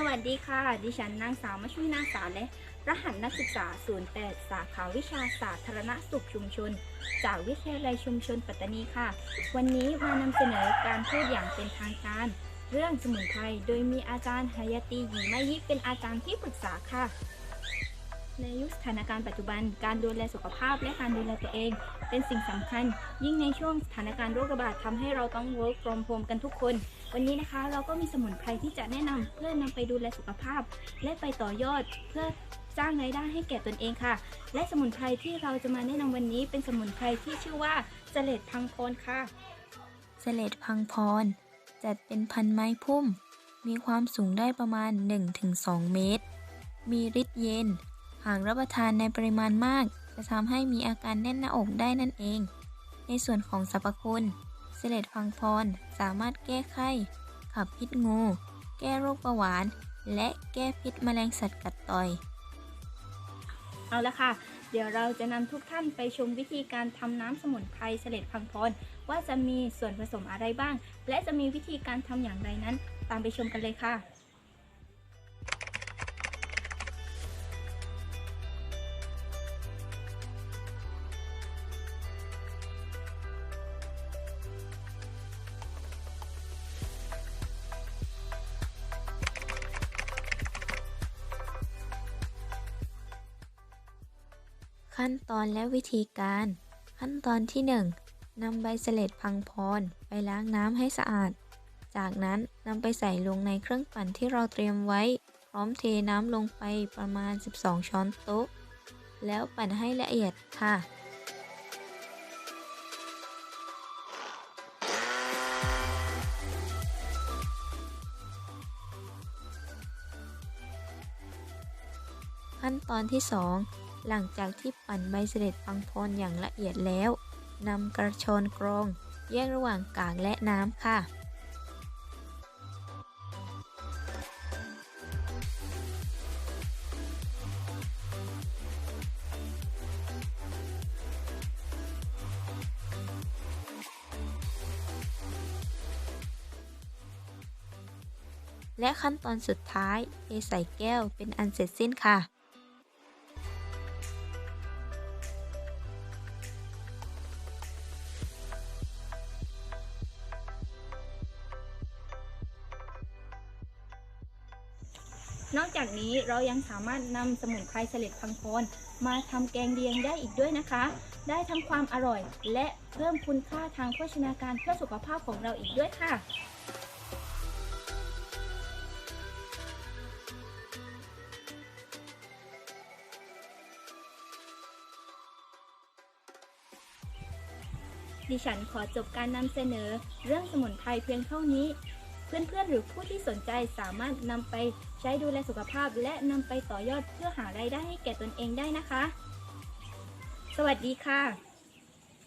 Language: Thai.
สวัสดีค่ะ ดิฉันนางสาวมาชุยนางสาวและรหัสนักศึกษา 08 สาขาวิชาสาธารณสุขชุมชน จากวิทยาลัยชุมชนปัตตานีค่ะ วันนี้มานำเสนอการพูดอย่างเป็นทางการ เรื่องสมุนไพร โดยมีอาจารย์หายาตีหยีมายิเป็นอาจารย์ที่ปรึกษาค่ะ ในยุคสถานการณ์ปัจจุบัน การดูแลสุขภาพและการดูแลตัวเอง เป็นสิ่งสำคัญ ยิ่งในช่วงสถานการณ์โรคระบาดทำให้เราต้อง work from home กันทุกคน วันนี้นะคะ เราก็มีสมุนไพรที่จะแนะนำเพื่อนำไปดูแลสุขภาพ และไปต่อยอดเพื่อสร้างรายได้ให้แก่ตนเองค่ะ และสมุนไพรที่เราจะมาแนะนำวันนี้ เป็นสมุนไพรที่ชื่อว่าเจเลดพังโคนค่ะเสลดพังพรจัดเป็นพันไม้พุ่ม มีความสูงได้ประมาณ 1-2 เมตร มีฤทธิ์เย็นากรับประทานในปริมาณมาก จะทำให้มีอาการแน่นหน้าอกได้นั่นเอง ในส่วนของสรรพคุณเสลดพังพร สามารถแก้ไข้ ขับพิษงู แก้โรคเบาหวาน และแก้พิษแมลงสัตว์กัดต่อย เอาละค่ะ เดี๋ยวเราจะนำทุกท่านไปชมวิธีการทำน้ำสมุนไพรเสลดพังพร ว่าจะมีส่วนผสมอะไรบ้าง และจะมีวิธีการทำอย่างไรนั้น ตามไปชมกันเลยค่ะ ขั้นตอนและวิธีการ ขั้นตอนที่1นำใบเสล็ดพังพรไปล้างน้ำให้สะอาด จากนั้นนำไปใส่ลงในเครื่องปั่นที่เราเตรียมไว้ พร้อมเทน้ำลงไปประมาณ 12 ช้อนโต๊ะ แล้วปั่นให้ละเอียดค่ะขั้นตอนที่ 2 หลังจากที่ปั่นใบเสด็จพังพรอย่างละเอียดแล้วนำกระชอนกรอง แยกระหว่างกากและน้ำค่ะ และขั้นตอนสุดท้ายเทใส่แก้วเป็นอันเสร็จสิ้นค่ะ นอกจากนี้เรายังสามารถนำสมุนไพรเสล็ดพังโคนมาทำแกงเลียงได้อีกด้วยนะคะ ได้ทั้งความอร่อย และเพิ่มคุณค่าทางโภชนาการเพื่อสุขภาพของเราอีกด้วยค่ะดิฉันขอจบการนำเสนอเรื่องสมุนไพรเพียงเท่านี้ เพื่อนๆหรือผู้ที่สนใจสามารถนำไปใช้ดูแลสุขภาพ และนำไปต่อยอดเพื่อหารายได้ให้แก่ตนเองได้นะคะ สวัสดีค่ะ